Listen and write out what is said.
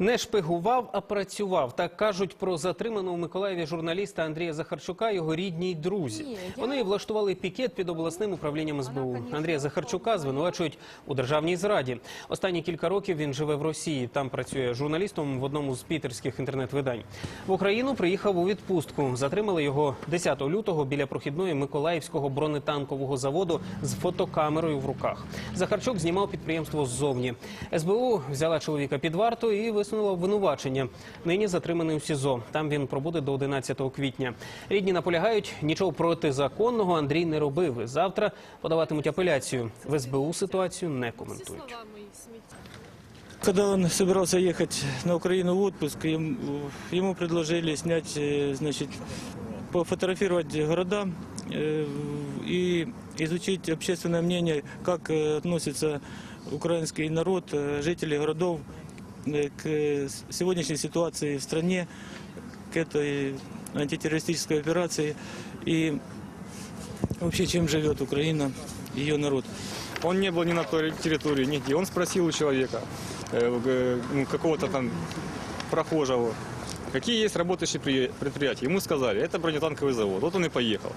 Не шпигував, а працював. Так кажуть про затриманого у Миколаєві журналіста Андрія Захарчука його рідні й друзі. Вони влаштували пікет під обласним управлінням СБУ. Андрія Захарчука звинувачують у державній зраді. Останні кілька років він живе в Росії. Там працює журналістом в одному з пітерських інтернет-видань. В Україну приїхав у відпустку. Затримали його 10 лютого біля прохідної Миколаївського бронетанкового заводу з фотокамерою в руках. Захарчук знімав підприємство ззовні. СБУ взяла чоловіка під варту і висунула обвинувачення. Нині затриманий у СІЗО. Там він пробуде до 11 квітня. Рідні наполягають, нічого протизаконного Андрій не робив. І Завтра подаватимуть апеляцію. В СБУ ситуацію не коментують. Когда он собирался ехать на Украину в отпуск, ем- ему предложили снять, э, значит, пофотографировать города э, и изучить общественное мнение, как э, относится украинский народ, э, жители городов э, к э, с- сегодняшней ситуации в стране, к этой антитеррористической операции и вообще чем живет Украина, ее народ. Он не был ни на той территории, нигде. Он спросил у человека, э, э, ну, какого-то там прохожего, какие есть работающие при- предприятия. Ему сказали, это бронетанковый завод. Вот он и поехал.